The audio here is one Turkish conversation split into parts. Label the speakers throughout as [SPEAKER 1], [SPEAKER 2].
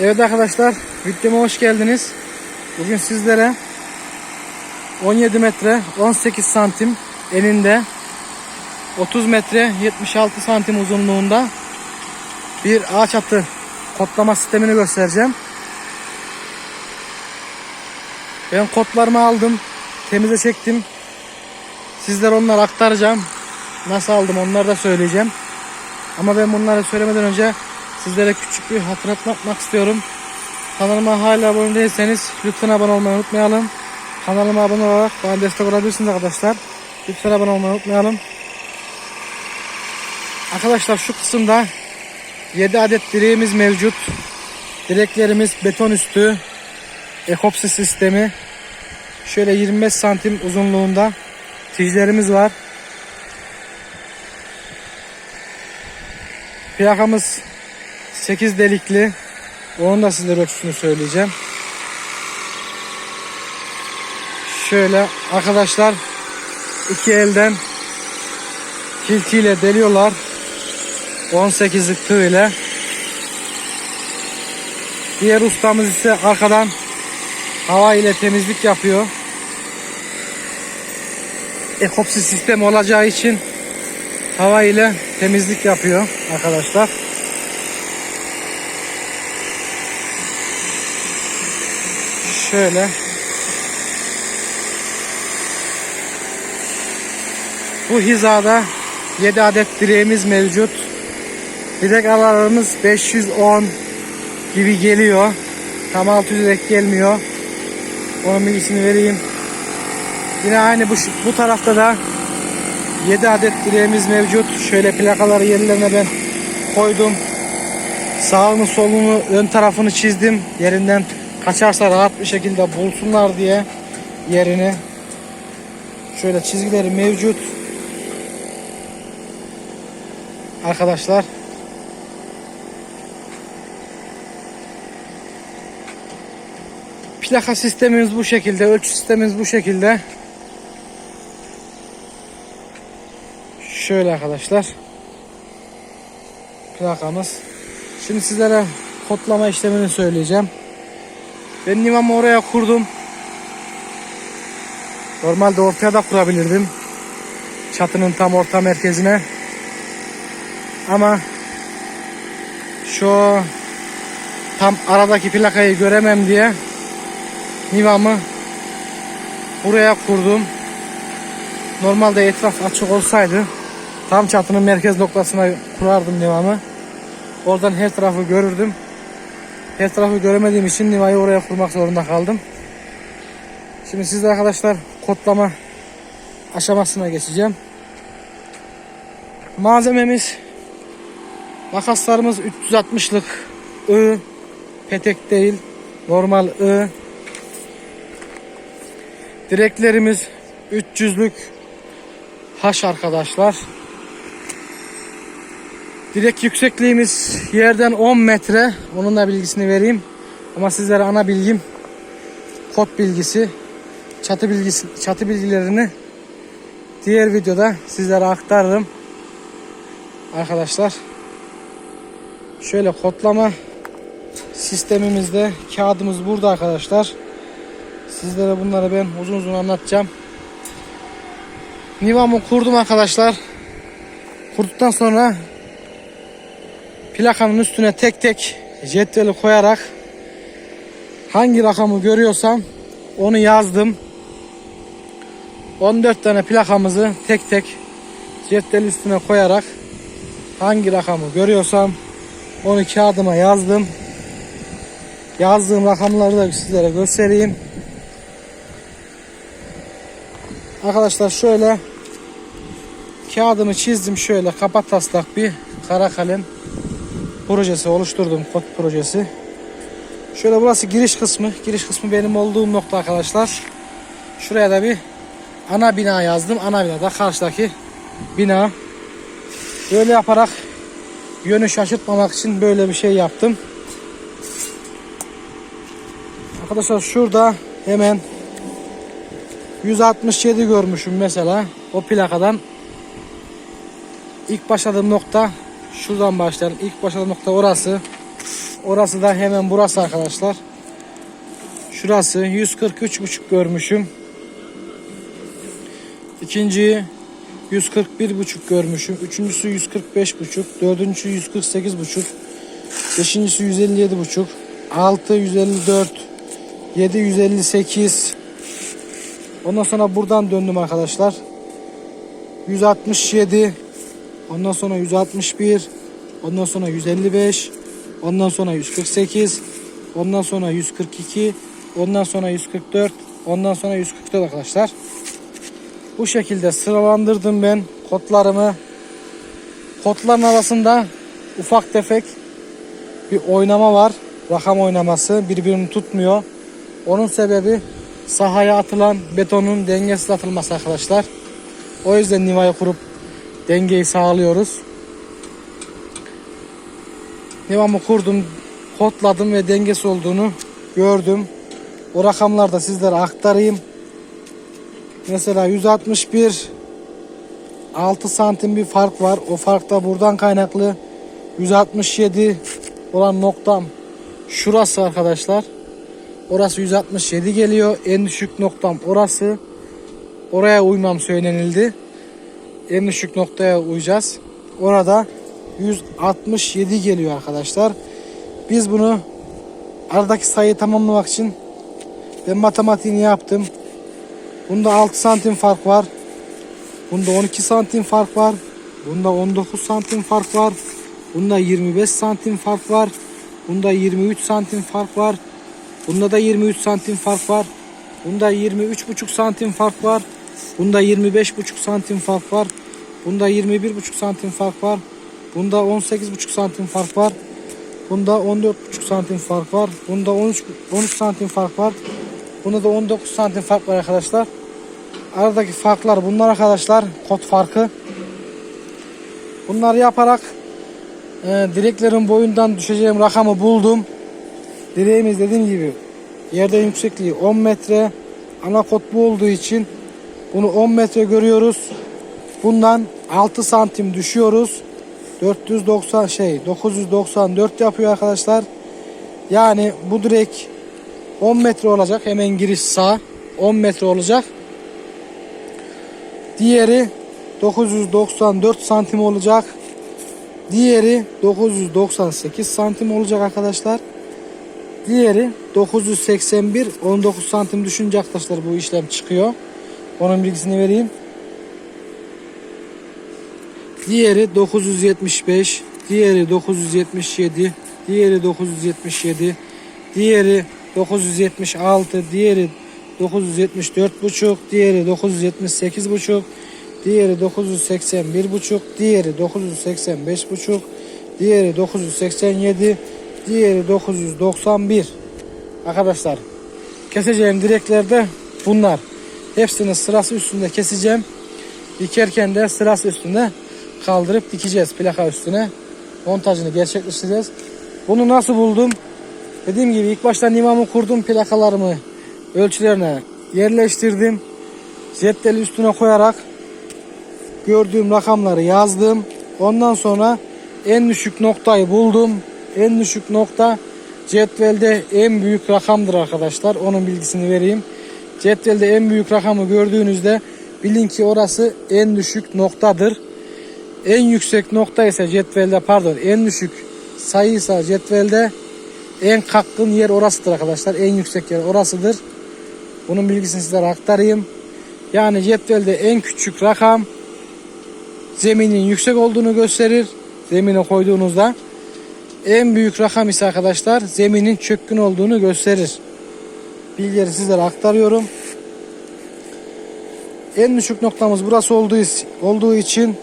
[SPEAKER 1] Evet arkadaşlar videoma hoş geldiniz. Bugün sizlere 17 metre 18 santim eninde 30 metre 76 santim uzunluğunda bir ağaç atı kodlama sistemini göstereceğim. Ben kodlarımı aldım. Temize çektim. Sizlere onları aktaracağım. Nasıl aldım onları da söyleyeceğim. Ama ben bunları söylemeden önce sizlere küçük bir hatırlatma yapmak istiyorum. Kanalıma hala abone değilseniz lütfen abone olmayı unutmayalım. Kanalıma abone olarak bana destek olabilirsiniz arkadaşlar. Lütfen abone olmayı unutmayalım. Arkadaşlar şu kısımda 7 adet direğimiz mevcut. Direklerimiz beton üstü. Ekopsi sistemi. Şöyle 25 santim uzunluğunda tijlerimiz var. Plakamız 8 delikli. Onun da size ölçüsünü söyleyeceğim. Şöyle arkadaşlar iki elden hiltiyle deliyorlar. 18'lik tığ ile. Diğer ustamız ise arkadan hava ile temizlik yapıyor. Ekopsi sistem olacağı için hava ile temizlik yapıyor arkadaşlar. Şöyle. Bu hizada 7 adet direğimiz mevcut. Direk aralarımız 510 gibi geliyor. Tam 600 direk gelmiyor. Onun bilgisini vereyim. Yine aynı bu, bu tarafta da 7 adet direğimiz mevcut. Şöyle plakaları yerlerine ben koydum. Sağını solunu ön tarafını çizdim. Yerinden kaçarsa rahat bir şekilde bulsunlar diye yerini. Şöyle çizgileri mevcut. Arkadaşlar. Plaka sistemimiz bu şekilde. Ölçü sistemimiz bu şekilde. Şöyle arkadaşlar. Plakamız. Şimdi sizlere kodlama işlemini söyleyeceğim. Ben nivamı oraya kurdum. Normalde ortaya da kurabilirdim. Çatının tam orta merkezine. Ama şu tam aradaki plakayı göremem diye nivamı buraya kurdum. Normalde etraf açık olsaydı tam çatının merkez noktasına kurardım nivamı. Oradan her tarafı görürdüm. Her tarafı göremediğim için nivayı oraya kurmak zorunda kaldım. Şimdi sizle arkadaşlar kodlama aşamasına geçeceğim. Malzememiz makaslarımız 360'lık I petek değil normal I direklerimiz 300'lük H arkadaşlar. Direk yüksekliğimiz yerden 10 metre. Onun da bilgisini vereyim. Ama sizlere ana bilgim kod bilgisi, çatı bilgisi, çatı bilgilerini diğer videoda sizlere aktarırım. Arkadaşlar şöyle kodlama sistemimizde kağıdımız burada arkadaşlar. Sizlere bunları ben uzun uzun anlatacağım. Nivamı kurdum arkadaşlar. Kurduktan sonra plakanın üstüne tek tek cetveli koyarak hangi rakamı görüyorsam onu yazdım. 14 tane plakamızı tek tek cetvel üstüne koyarak hangi rakamı görüyorsam onu kağıdıma yazdım. Yazdığım rakamları da sizlere göstereyim. Arkadaşlar şöyle kağıdımı çizdim şöyle kapat taslak bir kara kalem projesi oluşturdum kod projesi. Şöyle burası giriş kısmı. Giriş kısmı benim olduğum nokta arkadaşlar. Şuraya da bir ana bina yazdım. Ana bina da karşıdaki bina. Böyle yaparak yönü şaşırtmamak için böyle bir şey yaptım. Arkadaşlar şurada hemen 167 görmüşüm mesela o plakadan. İlk başladığım nokta şuradan başlayalım. İlk başladığım nokta orası. Orası da hemen burası arkadaşlar. Şurası 143,5 görmüşüm. İkinciyi 141,5 görmüşüm. Üçüncüsü 145,5. Dördüncüsü 148,5. Beşincisi 157,5. Altı 154. 7 158. Ondan sonra buradan döndüm arkadaşlar. 167. Ondan sonra 161. Ondan sonra 155. Ondan sonra 148. Ondan sonra 142. Ondan sonra 144. Ondan sonra 144 arkadaşlar. Bu şekilde sıralandırdım ben kodlarımı. Kodların arasında ufak tefek bir oynama var. Rakam oynaması birbirini tutmuyor. Onun sebebi sahaya atılan betonun dengesiz atılması arkadaşlar. O yüzden nivayı kurup dengeyi sağlıyoruz. Nivamı kurdum, kodladım ve dengesi olduğunu gördüm. O rakamları da sizlere aktarayım. Mesela 161 6 santim bir fark var. O fark da buradan kaynaklı. 167 olan noktam şurası arkadaşlar. Orası 167 geliyor. En düşük noktam orası. Oraya uymam söylenildi. En düşük noktaya uyacağız. Orada 167 geliyor arkadaşlar. Biz bunu aradaki sayıyı tamamlamak için ben matematiğini yaptım. Bunda 6 santim fark var. Bunda 12 santim fark var. Bunda 19 santim fark var. Bunda 25 santim fark var. Bunda 23 santim fark var. Bunda da 23 santim fark var. Bunda 23,5 santim fark var. Bunda 25,5 santim fark var. Bunda 21,5 santim fark var. Bunda 18,5 santim fark var. Bunda 14,5 santim fark var. Bunda 13 13 santim fark var. Bunda da 19 santim fark var arkadaşlar. Aradaki farklar bunlar arkadaşlar. Kod farkı. Bunları yaparak e, direklerin boyundan düşeceğim rakamı buldum. Direğimiz dediğim gibi yerden yüksekliği 10 metre. Ana kod bu olduğu için bunu 10 metre görüyoruz. Bundan 6 santim düşüyoruz. 490 şey 994 yapıyor arkadaşlar. Yani bu direk 10 metre olacak. Hemen giriş sağ 10 metre olacak. Diğeri 994 santim olacak. Diğeri 998 santim olacak arkadaşlar. Diğeri 981 19 santim düşünce arkadaşlar bu işlem çıkıyor. Onun bilgisini vereyim. Diğeri 975, diğeri 977, diğeri 977, diğeri 976, diğeri 974 buçuk, diğeri 978 buçuk, diğeri 981 buçuk, diğeri 985 buçuk, diğeri 987, diğeri 991. Arkadaşlar keseceğim direklerde bunlar. Hepsini sırası üstünde keseceğim. Dikerken de sırası üstünde kaldırıp dikeceğiz plaka üstüne. Montajını gerçekleştireceğiz. Bunu nasıl buldum? Dediğim gibi ilk başta nimamı kurdum plakalarımı ölçülerine yerleştirdim. Cetveli üstüne koyarak gördüğüm rakamları yazdım. Ondan sonra en düşük noktayı buldum. En düşük nokta cetvelde en büyük rakamdır arkadaşlar. Onun bilgisini vereyim. Cetvelde en büyük rakamı gördüğünüzde bilin ki orası en düşük noktadır. En yüksek nokta ise cetvelde pardon en düşük sayı ise cetvelde en kakkın yer orasıdır arkadaşlar. En yüksek yer orasıdır. Bunun bilgisini sizlere aktarayım. Yani cetvelde en küçük rakam zeminin yüksek olduğunu gösterir. Zemine koyduğunuzda en büyük rakam ise arkadaşlar zeminin çökkün olduğunu gösterir. Bilgileri sizlere aktarıyorum. En düşük noktamız burası olduğu, olduğu için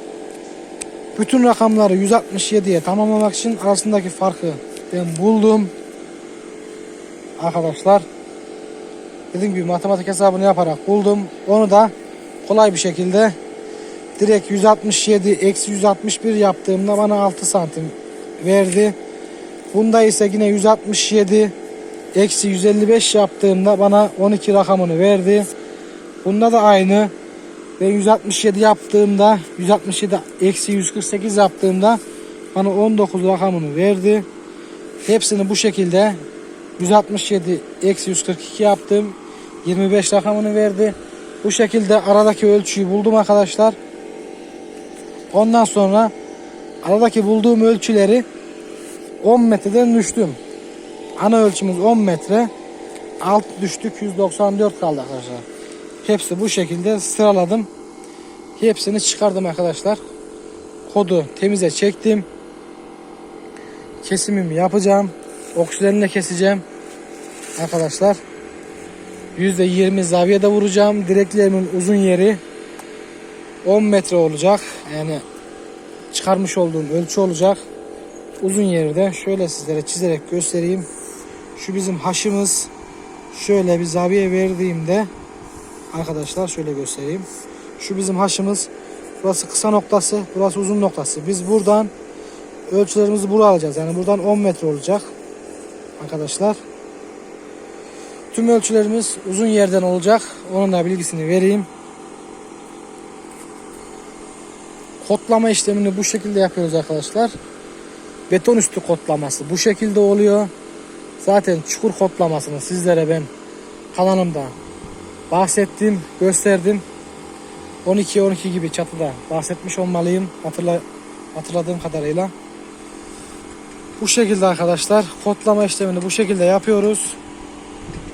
[SPEAKER 1] bütün rakamları 167'ye tamamlamak için arasındaki farkı ben buldum. Arkadaşlar dediğim gibi matematik hesabını yaparak buldum. Onu da kolay bir şekilde direkt 167 eksi 161 yaptığımda bana 6 santim verdi. Bunda ise yine 167 eksi 155 yaptığımda bana 12 rakamını verdi. Bunda da aynı. Ben 167 yaptığımda 167 eksi 148 yaptığımda bana 19 rakamını verdi. Hepsini bu şekilde 167 eksi 142 yaptım. 25 rakamını verdi. Bu şekilde aradaki ölçüyü buldum arkadaşlar. Ondan sonra aradaki bulduğum ölçüleri 10 metreden düştüm. Ana ölçümüz 10 metre. Alt düştük 194 kaldı arkadaşlar. Hepsi bu şekilde sıraladım. Hepsini çıkardım arkadaşlar. Kodu temize çektim. Kesimimi yapacağım. Oksijenle keseceğim. Arkadaşlar. %20 zaviyede vuracağım. Direklerimin uzun yeri 10 metre olacak. Yani çıkarmış olduğum ölçü olacak. Uzun yeri de şöyle sizlere çizerek göstereyim. Şu bizim haşımız. Şöyle bir zaviye verdiğimde arkadaşlar şöyle göstereyim. Şu bizim haşımız. Burası kısa noktası, burası uzun noktası. Biz buradan ölçülerimizi buraya alacağız. Yani buradan 10 metre olacak. Arkadaşlar. Tüm ölçülerimiz uzun yerden olacak. Onun da bilgisini vereyim. Kodlama işlemini bu şekilde yapıyoruz arkadaşlar. Beton üstü kodlaması bu şekilde oluyor. Zaten çukur kodlamasını sizlere ben kanalımda bahsettim, gösterdim. 12 12 gibi çatıda bahsetmiş olmalıyım hatırla, hatırladığım kadarıyla. Bu şekilde arkadaşlar kodlama işlemini bu şekilde yapıyoruz.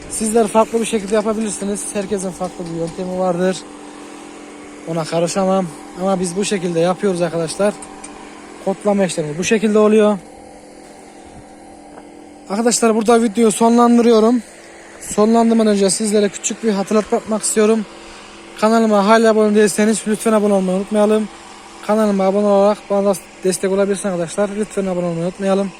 [SPEAKER 1] Sizler farklı bir şekilde yapabilirsiniz. Herkesin farklı bir yöntemi vardır. Ona karışamam. Ama biz bu şekilde yapıyoruz arkadaşlar. Kodlama işlemi bu şekilde oluyor. Arkadaşlar burada videoyu sonlandırıyorum. Sonlandırmadan önce sizlere küçük bir hatırlatma yapmak istiyorum. Kanalıma hala abone değilseniz lütfen abone olmayı unutmayalım. Kanalıma abone olarak bana destek olabilirsiniz arkadaşlar. Lütfen abone olmayı unutmayalım.